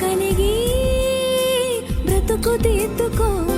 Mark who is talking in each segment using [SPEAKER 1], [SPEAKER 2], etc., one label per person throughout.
[SPEAKER 1] కలిగి బ్రతుకు తీర్చుకో.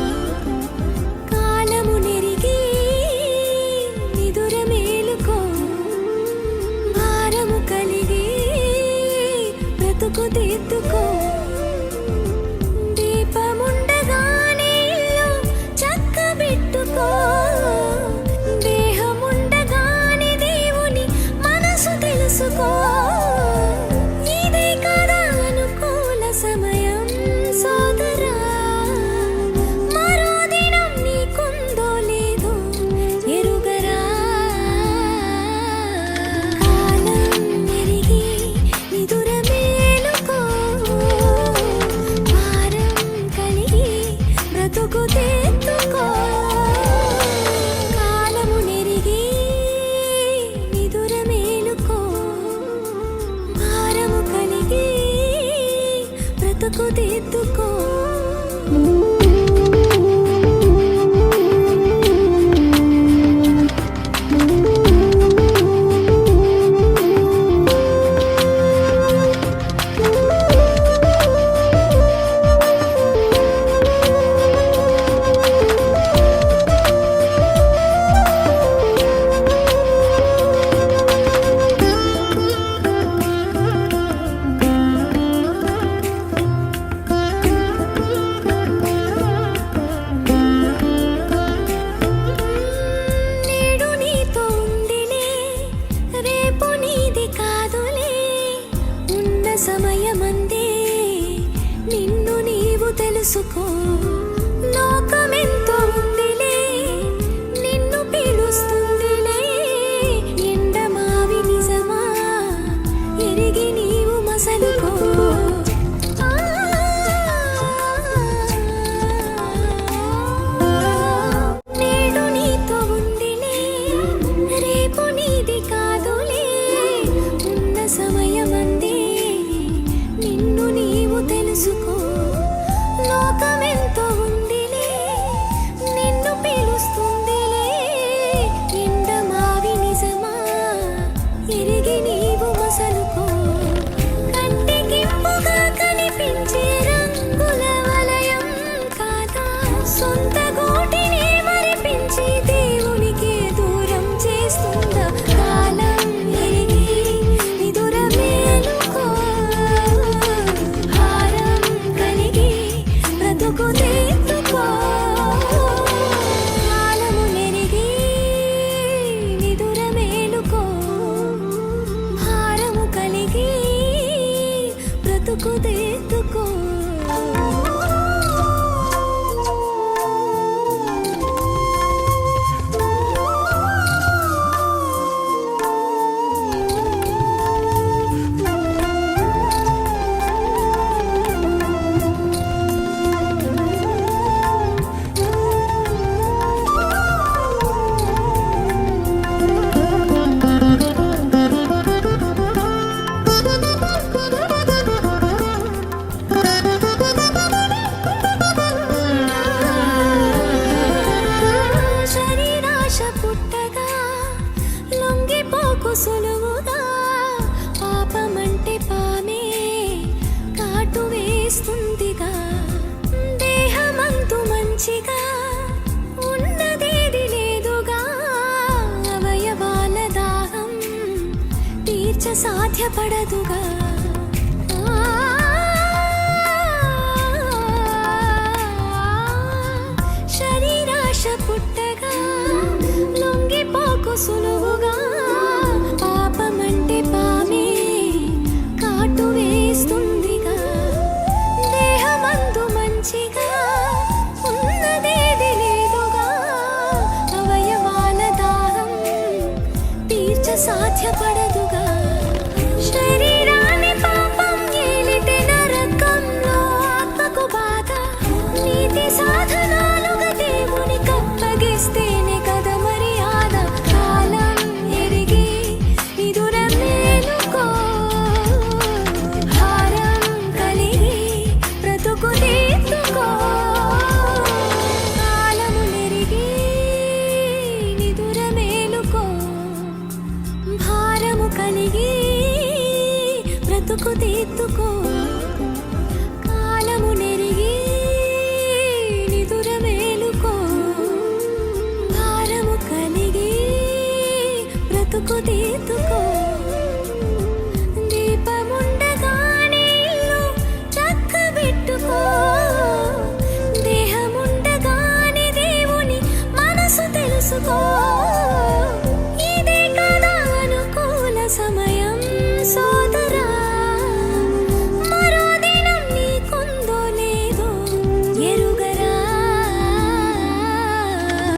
[SPEAKER 1] సమయమందే నిన్ను నీవు తెలుసుకో. ఎరిగి నీవు మసలుకో. కంటికింపుగా కనిపించే రంగుల వలయం కాదా? సొంత గోటిని మరిపించి దేవునికి దూరం చేస్తుందా? కాలం ఎరిగి విదురమే అనుకో. హారం బ్రతుకు దిద్దుకో చేస్తుందిగా దేహమంతు మంచిగా. ఉన్నదేది లేదుగా. అవయవాల దాహం తీర్చ సాధ్యపడదుగా. నిదురమేలుకో భారము కలిగి బ్రతుకు తీర్చుకో. కాలము నెరిగి నిదు